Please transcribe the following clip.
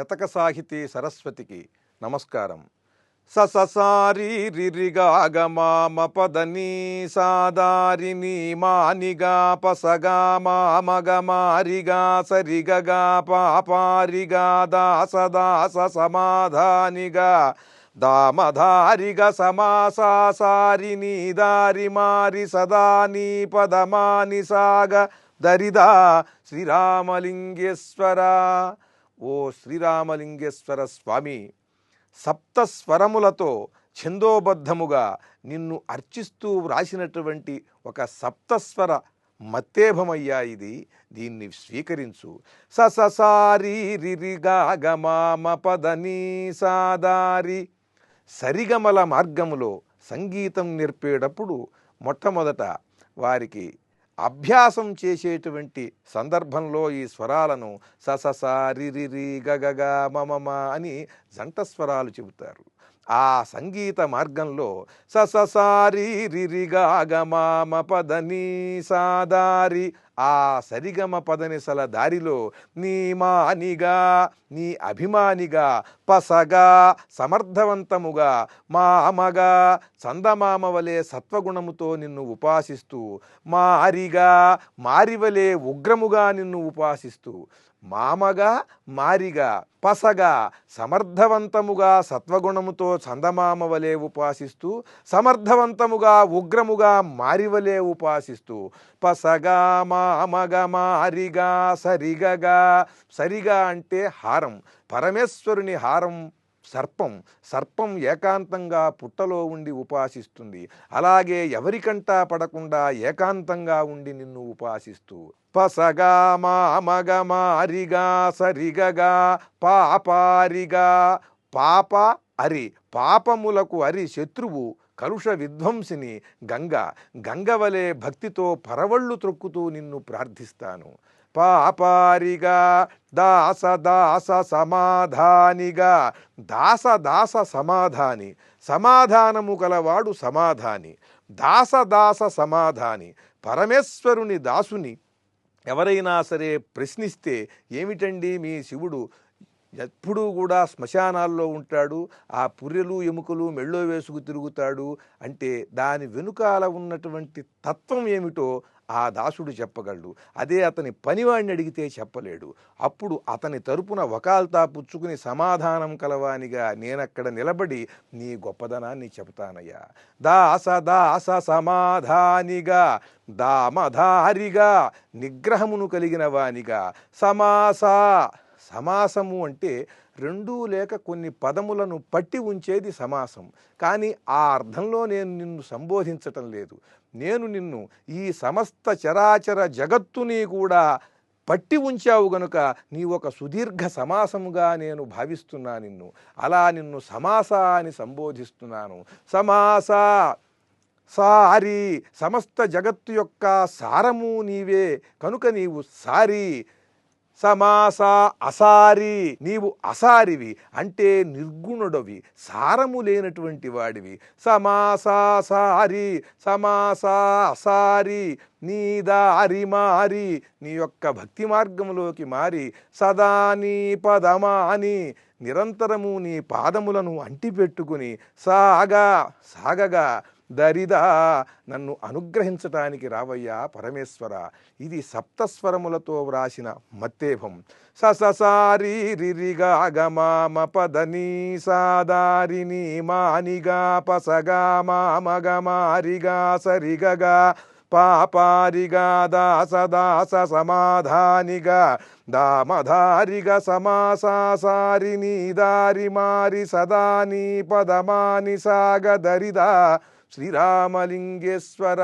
శతక సాహితీ సరస్వతికి నమస్కారం. సససారి రిరిగాగమామ పదని సాదారిని మానిగా పసగా మామగమారిగా సరిగగా పాపారిగా దాసదాస సమాధానిగా దామధారిగ సమాసాసారిని దారి మారి సదా నీ పదమాని సాగ దరిదా శ్రీరామలింగేశ్వర. ఓ శ్రీరామలింగేశ్వర స్వామి సప్తస్వరములతో ఛందోబద్ధముగా నిన్ను అర్చిస్తూ వ్రాసినటువంటి ఒక సప్తస్వర మత్తేభమయ్యా ఇది. దీన్ని స్వీకరించు. సససారి పదని సాదారి. సరిగమల మార్గములో సంగీతం నేర్పేటప్పుడు మొట్టమొదట వారికి అభ్యాసం చేసేటువంటి సందర్భంలో ఈ స్వరాలను ససస రిరి గగగ మమమ అని జంట స్వరాలు చెబుతారు. ఆ సంగీత మార్గంలో సససారి పదని సాదారి ఆ సరిగమ పదనిసల దారిలో నీ మానిగా నీ అభిమానిగా పసగా సమర్థవంతముగా మా అమగా చందమామ వలె సత్వగుణముతో నిన్ను ఉపాసిస్తూ మారిగా మారివలే ఉగ్రముగా నిన్ను ఉపాసిస్తూ మామగా మారిగా పసగా సమర్థవంతముగా సత్వగుణముతో చందమామ వలె ఉపాసిస్తూ సమర్థవంతముగా ఉగ్రముగా మారివలే ఉపాసిస్తూ పసగా మామగ మారిగా సరిగగా సరిగా అంటే హారం పరమేశ్వరుని హారం సర్పం సర్పం ఏకాంతంగా పుట్టలో ఉండి ఉపాసిస్తుంది. అలాగే ఎవరికంటా పడకుండా ఏకాంతంగా ఉండి నిన్ను ఉపాసిస్తూ. పసగా మామగ మారిగా సరిగగా పాపారిగా. పాప అరి పాపములకు అరి శత్రువు కలుష విధ్వంసిని గంగ. గంగవలే భక్తితో పరవళ్ళు త్రొక్కుతూ నిన్ను ప్రార్థిస్తాను. పాపారిగా దాస దాస సమాధానిగా. దాస దాస సమాధాని. సమాధానము గలవాడు సమాధాని. దాస దాస సమాధాని. పరమేశ్వరుని దాసుని ఎవరైనా సరే ప్రశ్నిస్తే ఏమిటండి మీ శివుడు? ఎప్పుడూ కూడా శ్మశానాల్లో ఉంటాడు ఆ పుర్రెలు ఎముకలు మెళ్ళో వేసుకు తిరుగుతాడు అంటే దాని వెనుకాల ఉన్నటువంటి తత్వం ఏమిటో ఆ దాసుడు చెప్పగలడు. అదే అతని పనివాడిని అడిగితే చెప్పలేడు. అప్పుడు అతని తరపున వకాల్తా పుచ్చుకుని సమాధానం కలవానిగా నేనక్కడ నిలబడి నీ గొప్పదనాన్ని చెబుతానయ్యా. దాస దాస సమాధానిగా దామధారిగా నిగ్రహమును కలిగిన వానిగా. సమాసా సమాసము అంటే రెండు లేక కొన్ని పదములను పట్టి ఉంచేది సమాసం. కానీ ఆ అర్థంలో నేను నిన్ను సంబోధించటం లేదు. నేను నిన్ను ఈ సమస్త చరాచర జగత్తుని కూడా పట్టి ఉంచావు గనుక నీ ఒక సుదీర్ఘ సమాసముగా నేను భావిస్తున్నా నిన్ను. అలా నిన్ను సమాస అని సంబోధిస్తున్నాను. సమాస సారి సమస్త జగత్తు యొక్క సారము నీవే. కనుక నీవు సారి సమాస అసారి. నీవు అసారివి అంటే నిర్గుణుడవి సారము లేనటువంటి వాడివి. సమాసా సారి సమాసా అసారి నీ దారి మారి నీ యొక్క భక్తి మార్గములోకి మారి సదా నీ పదమాని నిరంతరము నీ పాదములను అంటిపెట్టుకుని సాగా సాగగా దరిదా నన్ను అనుగ్రహించటానికి రావయ్యా పరమేశ్వర. ఇది సప్తస్వరములతో వ్రాసిన మత్తేభం. సససారి పదని సాదారిని మానిగా పసగా మామగమారిగా సరిగగా పాపారిగా దాస దాస సమాధానిగా దామధారిగా సమాసాసారిని దారి మారి సదా నీ పదమాని సాగ దరిదా శ్రీరామలింగేశ్వర